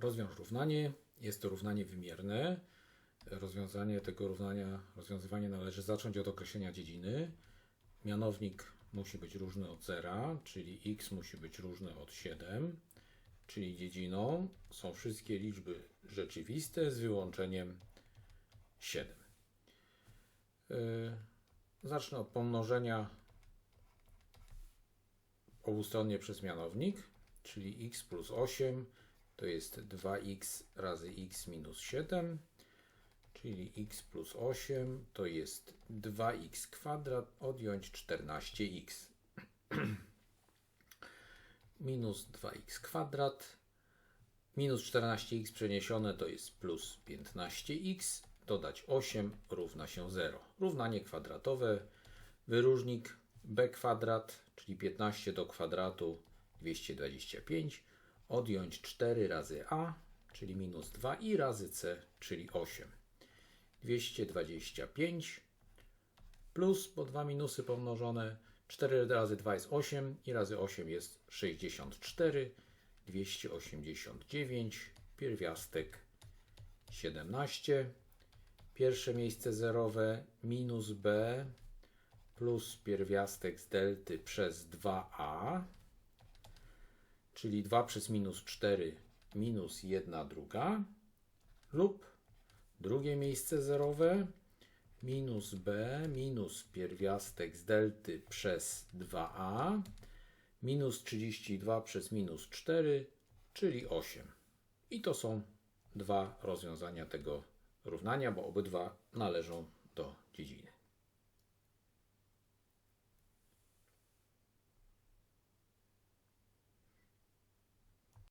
Rozwiąż równanie. Jest to równanie wymierne. Rozwiązanie tego równania, rozwiązywanie należy zacząć od określenia dziedziny. Mianownik musi być różny od zera, czyli x musi być różny od 7, czyli dziedziną są wszystkie liczby rzeczywiste z wyłączeniem 7. Yy, Zacznę od pomnożenia obustronnie przez mianownik, czyli x plus 8 to jest 2x razy x minus 7, czyli x plus 8 to jest 2x kwadrat odjąć 14x minus 2x kwadrat minus 14x przeniesione to jest plus 15x dodać 8 równa się 0. Równanie kwadratowe, wyróżnik b kwadrat, czyli 15 do kwadratu 225, odjąć 4 razy a, czyli minus 2 i razy c, czyli 8. 225 plus, bo dwa minusy pomnożone, 4 razy 2 jest 8 i razy 8 jest 64, 289, pierwiastek 17, pierwsze miejsce zerowe minus b plus pierwiastek z delty przez 2a, czyli 2 przez minus 4 minus 1 druga, lub drugie miejsce zerowe minus b minus pierwiastek z delty przez 2a minus 32 przez minus 4, czyli 8. I to są dwa rozwiązania tego równania, bo obydwa należą do dziedziny.